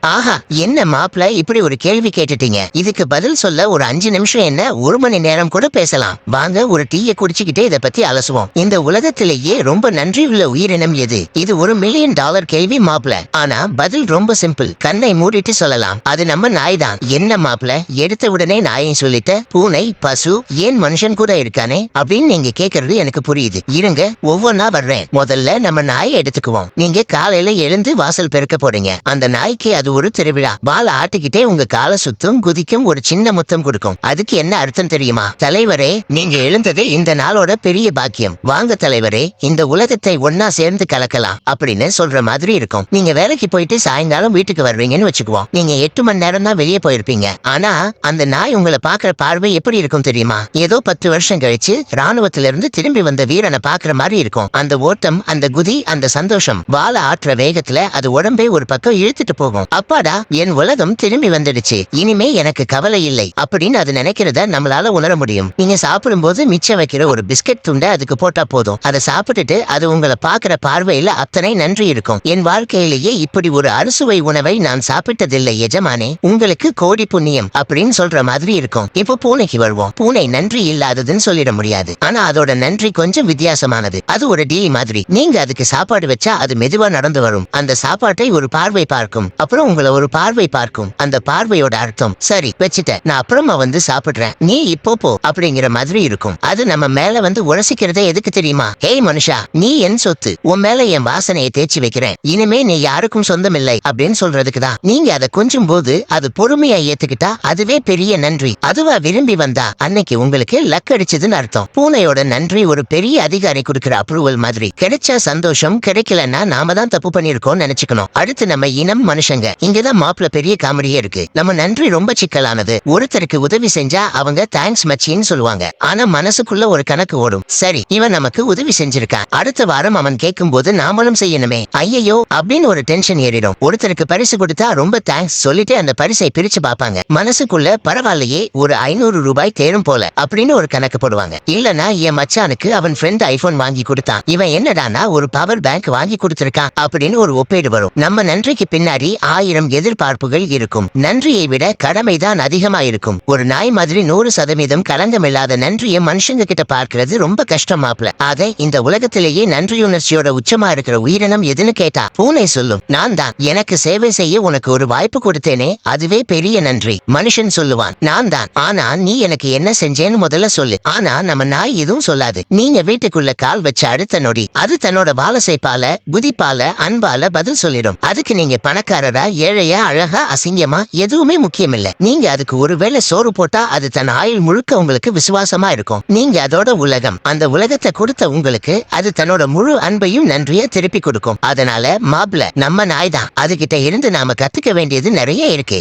ஆஹா என்ன மாப்பிள இப்படி ஒரு கேள்வி கேட்டுட்டீங்க? இதுக்கு பதில் சொல்ல ஒரு அஞ்சு நிமிஷம் என்ன ஒரு மணி நேரம் கூட பேசலாம். வாங்க ஒரு டீயை குடிச்சுக்கிட்டே இத பத்தி அலசுவோம். இந்த உலகத்திலேயே ரொம்ப நன்றி உள்ள உயிரினம் எது? இது ஒரு மில்லியன் டாலர் கேள்வி மாப்பிள. ஆனா பதில் ரொம்ப சிம்பிள் கண்ணை மூடிட்டு சொல்லலாம். அது நம்ம நாய் தான் என்ன மாப்பிள? எடுத்த உடனே நாயை சொல்லிட்ட பூனை பசு ஏன் மனுஷன் கூட இருக்கானே? அப்படின்னு நீங்க கேக்குறது எனக்கு புரியுது. இருங்க ஒவ்வொன்னா வர்றேன். முதல்ல நம்ம நாயை எடுத்துக்குவோம். நீங்க காலையில எழுந்து வாசல் பெருக்க போறீங்க. அந்த நாய்க்கு அது ஒரு திருவிழா. பால் ஆட்டிக்கிட்டே உங்க கால சுத்தும் குதிக்கும் ஒரு சின்ன முத்தம் கொடுக்கும். அதுக்கு என்ன அர்த்தம் தெரியுமா? தலைவரே நீங்க எழுந்தது இந்த நாளோட பெரிய பாக்கியம். வாங்க தலைவரே இந்த உலகத்தை ஒன்னா சேர்ந்து கலக்கலாம். அப்படின்னு சொல்ற மாதிரி இருக்கும். நீங்க வேலைக்கு போயிட்டு சாயங்காலம் வீட்டுக்கு வருவீங்கன்னு வச்சுக்குவோம். நீங்க எட்டு மணி நேரம் தான் வெளியே போயிருப்பீங்க. ஆனா அந்த நாய் உங்களை பாக்குற பார்வை எப்படி இருக்கும் தெரியுமா? ஏதோ பத்து வருஷம் கழிச்சு ராணுவத்திலிருந்து இருந்து திரும்பி வந்த வீரனை பாக்குற மாதிரி இருக்கும். அந்த ஓட்டம் அந்த குதி அந்த சந்தோஷம். வாழ ஆற்ற வேகத்துல அது உடம்பே ஒரு பக்கம் இழுத்துட்டு போகும். அப்பாடா என் உலகம் திரும்பி வந்துடுச்சு. இனிமே எனக்கு கவலை இல்லை. அப்படின்னு அது நினைக்கிறத நம்மளால உணர முடியும். நீங்க சாப்பிடும் போது மிச்சம் வைக்கிற ஒரு பிஸ்கட் துண்டை அதுக்கு போட்டா போதும். அதை சாப்பிட்டுட்டு அது உங்களை பாக்குற பார்வையில அத்தனை நன்றி இருக்கும். என் வாழ்க்கையிலேயே இப்படி ஒரு அறுசுவை உணவை நான் சாப்பிட்டதில்லை எஜமானே. உங்களுக்கு கோடி புண்ணியம் அப்படின்னு சொல்ற மாதிரி இருக்கும். இப்போ பூனைக்கு வருவோம். பூனை நன்றி இல்லாததுன்னு சொல்லிட முடியாது. ஆனா அதோட நன்றி கொஞ்சம் வித்தியாசமானது. அது ஒரு டீ மாதிரி. நீங்க அதுக்கு சாப்பாடு வச்சா அது மெதுவா நடந்து வரும். அந்த சாப்பாட்டை ஒரு பார்வை பார்க்கும். அப்புறம் உங்களை ஒரு பார்வை பார்க்கும். அந்த பார்வையோட அர்த்தம் சரி வச்சுட்டேன் நான் அப்புறமா வந்து சாப்பிடுறேன். நீ இப்போ போ. அப்படிங்கிற மாதிரி இருக்கும். அது நம்ம மேல வந்து உரசிக்கிறதே எதுக்கு தெரியுமா? ஹேய் மனுஷா நீ என் சொத்து. உன் மேல என் வாசனையை தேய்ச்சி வைக்கிறேன். இனிமே நீ யாருக்கும் சொந்தம் இல்லை அப்படின்னு சொல்றதுக்கு தான். நீங்க அதை கொஞ்சம் போது அது பொறுமையா ஏத்துக்கிட்டா அதுவே பெரிய நன்றி. அதுவா விரும்பி வந்தா அன்னைக்கு உங்களுக்கு லக் அடிச்சதுன்னு அர்த்தம். பூனையோட நன்றி ஒரு பெரிய அதிகாரி கொடுக்கிற அப்ரூவல் மாதிரி. கிடைச்சா சந்தோஷம் கிடைக்கலன்னா நாம தான் தப்பு பண்ணிருக்கோம் நினைச்சுக்கணும். அடுத்து நம்ம இனம் மனுஷங்க. இங்கதான் மாப்பிள்ள பெரிய காமெடியே இருக்கு. நம்ம நன்றி ரொம்ப சிக்கலானது. ஒருத்தருக்கு உதவி செஞ்சா அவங்க தேங்க்ஸ் மச்சின்னு சொல்லுவாங்க. ஆனா மனசுக்குள்ள ஒரு கணக்கு ஓடும். சரி இவன் நமக்கு உதவி செஞ்சிருக்கான் அடுத்த வாரம் அவன் கேட்கும் போது நாமளும் செய்யணுமே. ஐயையோ அப்படின்னு ஒரு டென்ஷன் ஏறிடும். ஒருத்தருக்கு பரிசு கொடுத்தா ரொம்ப தேங்க்ஸ் சொல்லிட்டு அந்த பரிசை பிரிச்சு பார்ப்பாங்க. மனசுக்குள்ள பரவாயில்லையே ஒரு ஐநூறு ரூபாய் தேரும் போல அப்படின்னு ஒரு கணக்கு போடுவாங்க. இல்லனா என் மச்சானுக்கு அவன் ஃப்ரெண்ட் ஐபோன் வாங்கி கொடுத்தான். இவன் என்னடானா ஒரு பவர் பேங்க் வாங்கி கொடுத்திருக்கான் அப்படின்னு ஒரு ஒப்பீடு வரும். நம்ம நன்றிக்கு பின்னாடி ஆயிரம் எதிர்பார்ப்புகள் இருக்கும். நன்றியை விட கடமைதான் அதிகமா இருக்கும் ஒரு நாய் மாதிரி நூறு சதவீதம் களங்கமில்லாத நன்றியை மனுஷங்க கிட்ட பார்க்கிறது ரொம்ப கஷ்டமாப்ல ஆக இந்த உலகத்திலேயே நன்றியுணர்ச்சியோட உச்சமா இருக்கிற உயிரினம் எதுன்னு கேட்டா பூனை சொல்லும். நான் தான். எனக்கு சேவை செய்ய உனக்கு ஒரு வாய்ப்பு கொடுத்தேனே அதுவே பெரிய நன்றி. மனுஷன் சொல்லுவான் நான் தான். ஆனா நீ எனக்கு என்ன செஞ்சேன்னு முதல்ல சொல்லு. ஆனா நம்ம நாய் எதுவும் சொல்லாது. நீங்க வீட்டுக்குள்ள கால் வச்ச அடுத்த நொடி அது தன்னோட வாலசைப்பால குதிப்பால அன்பால பதில் சொல்லிடும். அதுக்கு நீங்க பணக்காரரா ஏழையா அழகா அசிங்கமா எதுவுமே முக்கியம் இல்ல நீங்க அதுக்கு ஒருவேளை சோறு போட்டா அது தன் ஆயுள் முழுக்க உங்களுக்கு விசுவாசமா இருக்கும். நீங்க அதோட உலகம் அந்த உலகத்தை கொடுத்த உங்களுக்கு அது தன்னோட முழு அன்பையும் நன்றிய திருப்பி கொடுக்கும். அதனால மாப்ள நம்ம நாய் தான் அதுகிட்ட இருந்து நாம கத்துக்க வேண்டியது நிறைய இருக்கு.